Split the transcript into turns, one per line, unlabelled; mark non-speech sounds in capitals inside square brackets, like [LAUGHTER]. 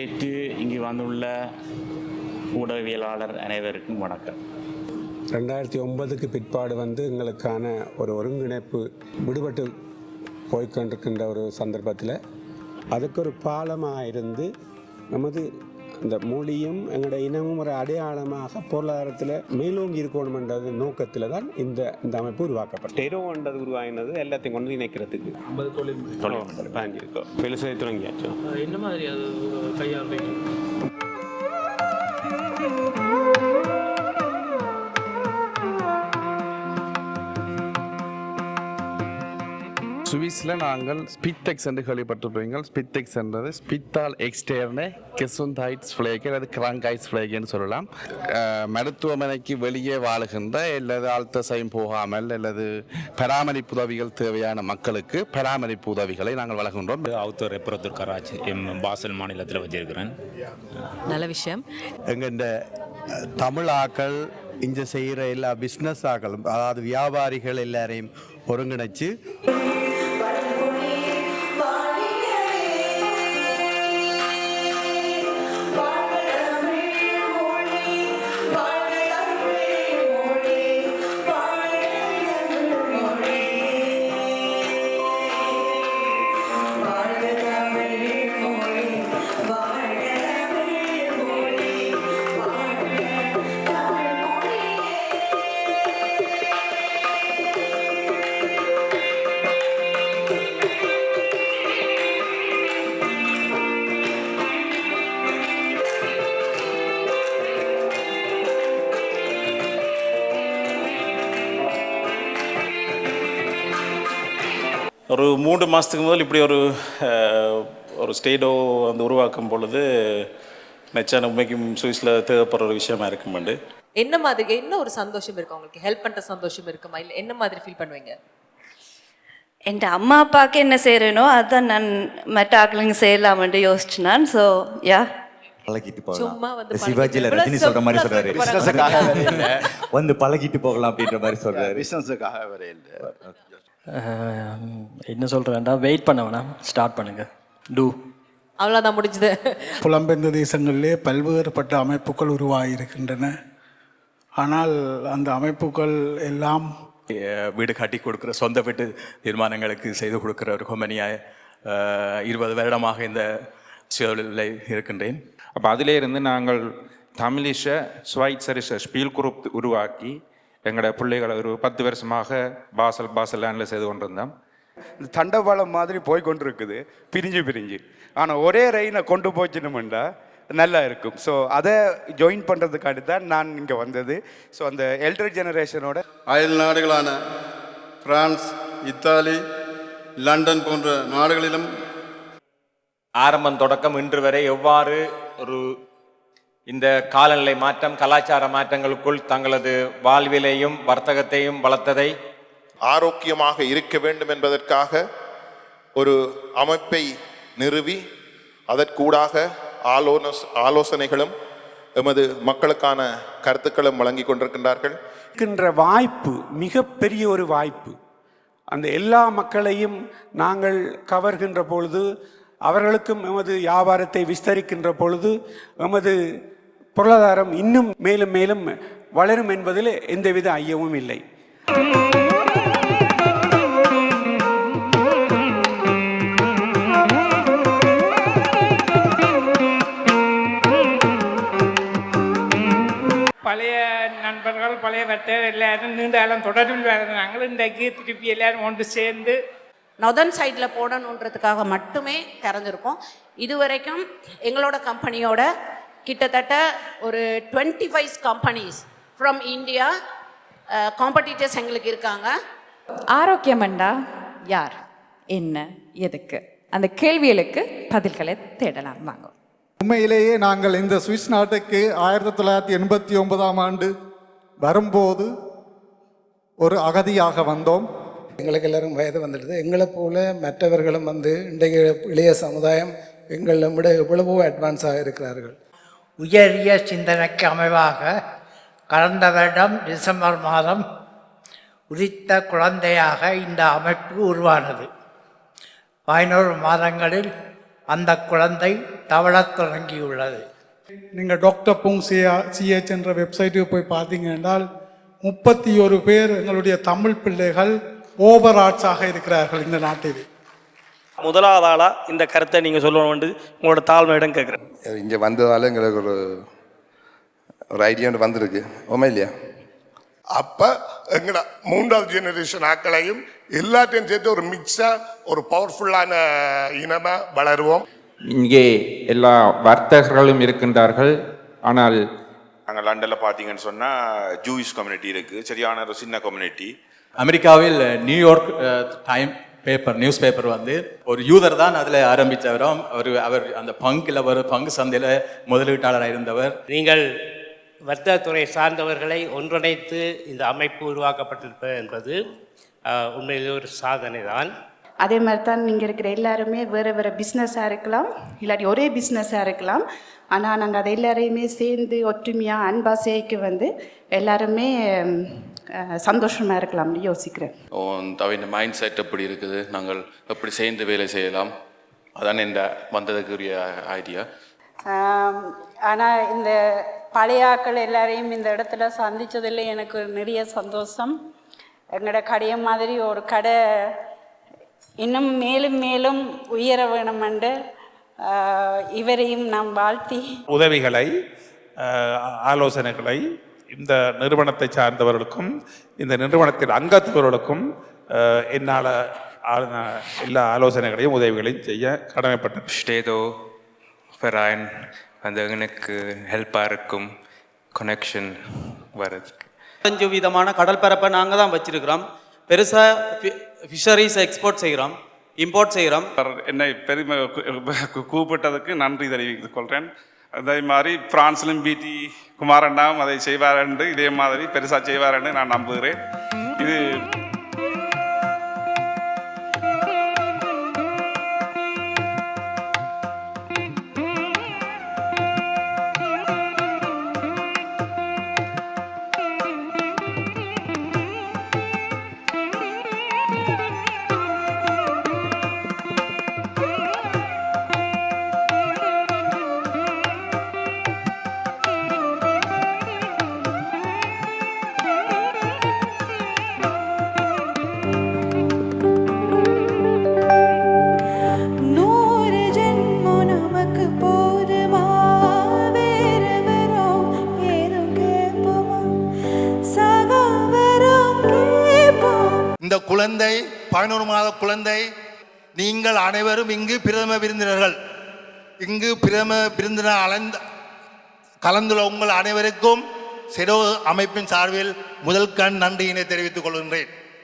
நேற்று இங்கு வந்துள்ள ஊடகவியலாளர் அனைவருக்கும் வணக்கம்.
ரெண்டாயிரத்தி ஒன்பதுக்கு பிற்பாடு வந்து எங்களுக்கான ஒரு ஒருங்கிணைப்பு விடுபட்டு போய்க்கொண்டிருக்கின்ற ஒரு சந்தர்ப்பத்தில் அதுக்கு ஒரு பாலமாக இருந்து நமது இந்த மொழியும் எங்களுடைய இனமும் ஒரு அடையாளமாக பொருளாதாரத்தில் மேலோங்கி இருக்கணுமென்றது நோக்கத்தில் தான் இந்த இந்த அமைப்பு உருவாக்கப்பட்டது. டெரோன்றது உருவாகினது எல்லாத்தையும் கொண்டு இணைக்கிறதுக்கு.
ஐம்பது தொழில்
தொழில் பயஞ்சிருக்கோம் பெருசாக தொடங்கியாச்சோம்
என்ன மாதிரி அது கையாளுறீங்க?
சுவிஸில் நாங்கள் ஸ்பித்தெக்ஸ் என்று கேள்விப்பட்டிருப்பீங்கள் ஸ்பித்தெக்ஸ் என்றது ஸ்பித்தால் எக்ஸ்டேர்னு கெசுந்தைட்ஸ் ஃப்ளேக் அல்லது கிராங்கைட்ஸ் ஃப்ளேக்னு சொல்லலாம். மருத்துவமனைக்கு வெளியே வாழுகின்ற அல்லது ஆழ்த்தசையும் போகாமல் அல்லது பராமரிப்பு உதவிகள் தேவையான மக்களுக்கு பராமரிப்பு உதவிகளை நாங்கள் வழங்குகின்றோம்.
அவுத்தர் ரெப்புரத்தூர் கராச் எம் பாசல் மாநிலத்தில் வச்சிருக்கிறேன்.
நல்ல விஷயம்.
எங்கள் இந்த தமிழ் ஆக்கள் இங்கே செய்கிற எல்லா பிஸ்னஸ் ஆக்களும் அதாவது வியாபாரிகள் எல்லாரையும் ஒருங்கிணைச்சு
ஒரு மூன்று மாதத்துக்கு முதல் இப்படி ஒரு ஒரு ஸ்டேடோ வந்து உருவாக்கும் பொழுது நெச்சான உண்மைக்கும் சுவிஸில் தேவைப்படுற ஒரு விஷயமா இருக்குமெண்டு
என்ன மாதிரி என்ன ஒரு சந்தோஷம் இருக்கு? உங்களுக்கு ஹெல்ப் பண்ற சந்தோஷம் இருக்குமா? இல்ல என்ன மாதிரி ஃபீல் பண்ணுவீங்க?
என் அம்மா அப்பாவுக்கு என்ன செய்கிறேனோ அதான் நான் மற்ற ஆக்களுங்க செய்யலாம்னு யோசிச்சு நான் ஸோ யா
பழகிட்டு
சும்மா வந்து
போகலாம் சிவாஜியில் ரஜினி சொல்ற மாதிரி சொல்றாரு.
பிசினஸுக்காக [LAUGHS]
வந்து பழகிட்டு போகலாம் அப்படின்ற மாதிரி சொல்றாரு.
பிஸ்னஸுக்காக வரையில் என்ன சொல்கிறேன்டா வெயிட் பண்ண வேணாம். ஸ்டார்ட் பண்ணுங்க. டூ
அவ்வளவுதான் முடிஞ்சது.
புலம்பெயர்ந்த தேசங்களிலே பல்வேறுபட்ட அமைப்புகள் உருவாகியிருக்கின்றன. ஆனால் அந்த அமைப்புகள் எல்லாம்
வீடு கட்டி கொடுக்குற சொந்த வீட்டு தீர்மானங்களுக்கு செய்து கொடுக்குற ஒரு கொம்பனியாக இருபது வருடமாக இந்த சூழலில் இருக்கின்றேன்.
அப்போ அதிலே இருந்து நாங்கள் தமிழிஷ ஸ்வைட்சரிஷ ஸ்பீல் குரூப் உருவாக்கி எங்களோட பிள்ளைகளை ஒரு பத்து வருஷமாக பாசல் பாசல் லேண்டில் செய்து கொண்டிருந்தோம்.
இந்த தண்டவாளம் மாதிரி போய் கொண்டிருக்குது பிரிஞ்சு பிரிஞ்சு. ஆனால் ஒரே ரெயினை கொண்டு போச்சுனோம்டா நல்லா இருக்கும். ஸோ அதை ஜாயின் பண்ணுறதுக்காண்டி தான் நான் இங்கே வந்தது. ஸோ அந்த எல்டர் ஜெனரேஷனோட
அயல் நாடுகளான பிரான்ஸ் இத்தாலி லண்டன் போன்ற நாடுகளிலும்
ஆரம்பம் தொடக்கம் இன்று வரை எவ்வாறு ஒரு இந்த காலநிலை மாற்றம் கலாச்சார மாற்றங்களுக்குள் தங்களது வாழ்விலையும் வர்த்தகத்தையும் வளர்த்ததை
ஆரோக்கியமாக இருக்க வேண்டும் என்பதற்காக ஒரு அமைப்பை நிறுவி அதற்கூடாக ஆலோன ஆலோசனைகளும் எமது மக்களுக்கான கருத்துக்களும் வழங்கி கொண்டிருக்கின்றார்கள்.
இருக்கின்ற வாய்ப்பு மிகப்பெரிய ஒரு வாய்ப்பு. அந்த எல்லா மக்களையும் நாங்கள் கவர்கின்ற பொழுது அவர்களுக்கும் எமது வியாபாரத்தை விஸ்தரிக்கின்ற பொழுது எமது பொருளாதாரம் இன்னும் மேலும் மேலும் வளரும் என்பதில் எந்தவித ஐயமும் இல்லை.
பழைய நண்பர்கள் பழைய வட்டர் எல்லாரும் நீண்ட காலம் தொடர்பில் வாழ்ந்தாங்க இன்றைக்கு திருப்பி எல்லாரும் ஒன்று சேர்ந்து
நொதன் சைடில் போடணுன்றதுக்காக மட்டுமே திறந்திருக்கோம். இதுவரைக்கும் எங்களோட கம்பெனியோட கிட்டத்தட்ட ஒரு twenty five companies from India competitors எங்களுக்கு இருக்காங்க. ஆரோக்கியமண்டா யார்? என்ன? எதுக்கு? அந்த கேள்விகளுக்கு பதில்களை தேடலாம். வாங்க.
உண்மையிலேயே நாங்கள் இந்த சுவிஸ் நாட்டுக்கு ஆயிரத்தி தொள்ளாயிரத்தி எண்பத்தி ஒன்பதாம் ஆண்டு வரும்போது ஒரு அகதியாக வந்தோம்.
எங்களுக்கு எல்லாரும் வயது வந்துடுது. எங்களை போல மற்றவர்களும் வந்து இன்றைய இளைய சமுதாயம் எங்களை விட எவ்வளவோ அட்வான்ஸாக இருக்கிறார்கள்.
உயரிய சிந்தனைக்கு அமைவாக கடந்த வருடம் டிசம்பர் மாதம் உதித்த குழந்தையாக இந்த அமைப்பு உருவானது. பதினோரு மாதங்களில்
அந்த குழந்தை தவழத் தொடங்கியுள்ளது.
நீங்கள் டாக்டர் புங் சியா சிஹெச் என்ற வெப்சைட்டுக்கு போய் பார்த்தீங்க என்றால் முப்பத்தி ஒரு பேர் எங்களுடைய தமிழ் பிள்ளைகள் ஓவர் ஆர்ட்ஸாக இருக்கிறார்கள் இந்த நாட்டில்.
முதலாவது ஆளாக இந்த கருத்தை நீங்கள் சொல்லணும் உங்களோட தாழ்மையிடம் கேட்குறேன்.
இங்கே வந்ததால எங்களுக்கு ஒரு ஒரு ஐடியா ஒன்று வந்திருக்கு. உண்மை இல்லையா?
அப்ப எங்கட மூன்றாவது ஜெனரேஷன் ஆக்களையும் எல்லாத்தையும் சேர்த்து ஒரு மிக்ஸா ஒரு பவர்ஃபுல்லான இனமா வளருவோம்.
இங்கே எல்லா வர்த்தகர்களும் இருக்கின்றார்கள். ஆனால்
நாங்கள் லண்டனில் பார்த்தீங்கன்னு சொன்னால் ஜூயிஷ் கம்யூனிட்டி இருக்குது சரியான ஒரு சின்ன கம்யூனிட்டி
அமெரிக்காவில் New York time paper newspaper வந்து ஒரு யூதர் தான் அதில் ஆரம்பித்தவரும் அவர் அவர் அந்த பங்கில் ஒரு பங்கு சந்தையில் முதலீட்டாளராக இருந்தவர்.
நீங்கள் வர்த்தகத்துறை சார்ந்தவர்களை ஒன்றிணைத்து இந்த அமைப்பு உருவாக்கப்பட்டிருப்பது என்பது உண்மையிலே ஒரு சாதனை தான்.
அதே மாதிரி தான் நீங்கள் இருக்கிற எல்லாருமே வேறு வேறு பிஸ்னஸாக இருக்கலாம் இல்லாட்டி ஒரே பிஸ்னஸாக இருக்கலாம். ஆனால் நாங்கள் அதை எல்லாரையுமே சேர்ந்து ஒற்றுமையாக அன்பா சேர்க்க வந்து எல்லாருமே சந்தோஷமாக இருக்கலாம்னு யோசிக்கிறேன்.
தவிர மைண்ட் செட் எப்படி இருக்குது? நாங்கள் எப்படி சேர்ந்து வேலை செய்யலாம்? அதான் இந்த வந்ததுக்குரிய ஐடியா
ஆனால் இந்த பழைய ஆட்கள் எல்லாரையும் இந்த இடத்துல சந்தித்ததில் எனக்கு நிறைய சந்தோஷம். எங்களோட கடையை மாதிரி ஒரு கடை இன்னும் மேலும் மேலும் உயர வேணுமென்று இவரையும் நாம் வாழ்த்தி.
உதவிகளை ஆலோசனைகளை இந்த நிறுவனத்தை சார்ந்தவர்களுக்கும் இந்த நிறுவனத்தில் அங்கத்தவர்களுக்கும் என்னால் எல்லா ஆலோசனைகளையும் உதவிகளையும் செய்ய கடமைப்பட்டேன்.
ஸ்டேதோ ஃபெராயின் அந்த எனக்கு ஹெல்ப்பாக இருக்கும் கனெக்ஷன் வருது
அஞ்சு விதமான கடல் பரப்பை நாங்கள் தான் வச்சிருக்கிறோம். பெருசாக ஃபிஷரிஸ் எக்ஸ்போர்ட் செய்கிறோம் இம்போர்ட் செய்கிறோம்
என்னை பெருமை கூப்பிட்டதுக்கு நன்றி தெரிவித்துக் கொள்கிறேன் அதே மாதிரி பிரான்ஸ்லும் பிடி குமாரண்ணாவும் அதை செய்வார் என்று இதே மாதிரி பெருசாக செய்வார் என்று நான் நம்புகிறேன். இது
இந்த குழந்தை பதினோரு மாத குழந்தை நீங்கள் அனைவரும் இங்கு பிரதம விருந்தினர்கள். இங்கு பிரதம விருந்தினர் அலந்த கலந்துள்ள உங்கள் அனைவருக்கும் செடோ அமைப்பின் சார்பில் முதல் கண் நன்றியினை தெரிவித்துக் கொள்கின்றேன்.